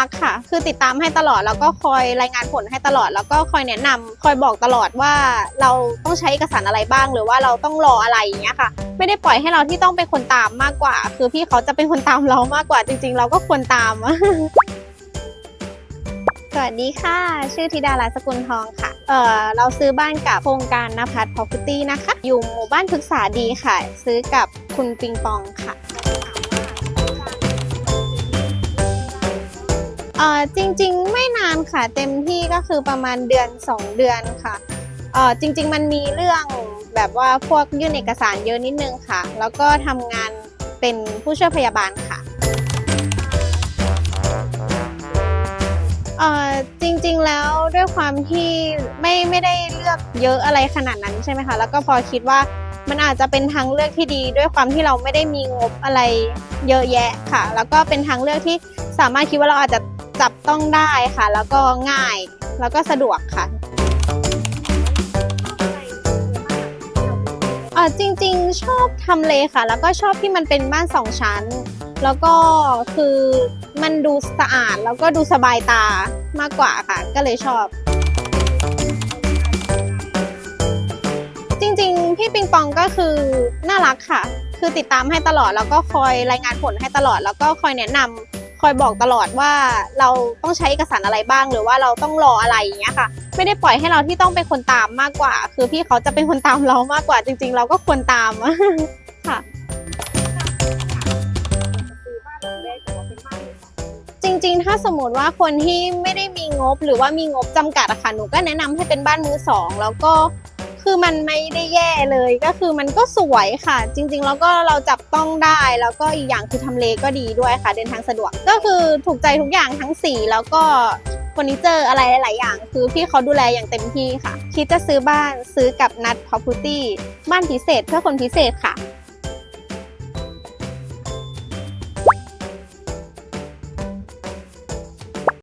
รักค่ะ คือติดตามให้ตลอดแล้วก็คอยรายงานผลให้ตลอด แล้วก็คอยแนะนำคอยบอกตลอดว่าเราต้องใช้เอกสารอะไรบ้าง หรือว่าเราต้องรออะไรอย่างเงี้ยค่ะ ไม่ได้ปล่อยให้เราที่ต้องเป็นคนตามมากกว่า คือพี่เขาจะเป็นคนตามเรามากกว่าจริง ๆ เราก็ควรตามสวัสดีค่ะ ชื่อธิดารัตน์สกุลทองค่ะ เออเราซื้อบ้านกับโครงการนภัทร property นะคะ อยู่หมู่บ้านพฤกษาดีค่ะ ซื้อกับคุณปิงปองค่ะ เออจริงๆ ไม่นานค่ะ เต็มที่ก็คือประมาณเดือน 2 เดือนค่ะเออจริง ๆ มันมีเรื่องแบบว่าพวกยื่นเอกสารเยอะนิดนึงค่ะ แล้วก็ทำงานเป็นผู้ช่วยพยาบาลค่ะเอ่อจริงๆแล้วด้วยความที่ไม่ไม่ได้เลือกเยอะอะไรขนาดนั้นใช่ไหมคะแล้วก็พอคิดว่ามันอาจจะเป็นทางเลือกที่ดีด้วยความที่เราไม่ได้มีงบอะไรเยอะแยะค่ะ แล้วก็เป็นทางเลือกที่สามารถคิดว่าเราอาจจะ จับต้องได้ค่ะ แล้วก็ง่ายแล้วก็สะดวกค่ะเออจริงๆ ชอบทำเลค่ะ แล้วก็ชอบที่มันเป็นบ้านสองชั้น แล้วก็คือมันดูสะอาดแล้วก็ดูสบายตามากกว่าค่ะ ก็เลยชอบ จริงๆ พี่ปิงปองก็คือน่ารักค่ะ คือติดตามให้ตลอดแล้วก็คอยรายงานผลให้ตลอด แล้วก็คอยแนะนำ คอยบอกตลอดว่าเราต้องใช้เอกสารอะไรบ้างหรือว่าเราต้องรออะไรอย่างเงี้ยค่ะ ไม่ได้ปล่อยให้เราที่ต้องเป็นคนตามมากกว่า คือพี่เขาจะเป็นคนตามเรามากกว่าจริง ๆ เราก็ควรตามค่ะจริงๆ ถ้าสมมติว่าคนที่ไม่ได้มีงบหรือว่ามีงบจำกัดอะค่ะ หนูก็แนะนำให้เป็นบ้านมือสอง แล้วก็ คือมันไม่ได้แย่เลยก็คือมันก็สวยค่ะ จริง ๆ แล้วก็เราจับต้องได้แล้วก็อีกอย่างคือทำเลก็ดีด้วยค่ะ เดินทางสะดวก ก็คือถูกใจทุกอย่างทั้งสีแล้วก็เฟอร์นิเจอร์อะไรหลาย ๆ อย่าง คือพี่เขาดูแลอย่างเต็มที่ค่ะ คิดจะซื้อบ้านซื้อกับนัด property บ้านพิเศษเพื่อคนพิเศษค่ะ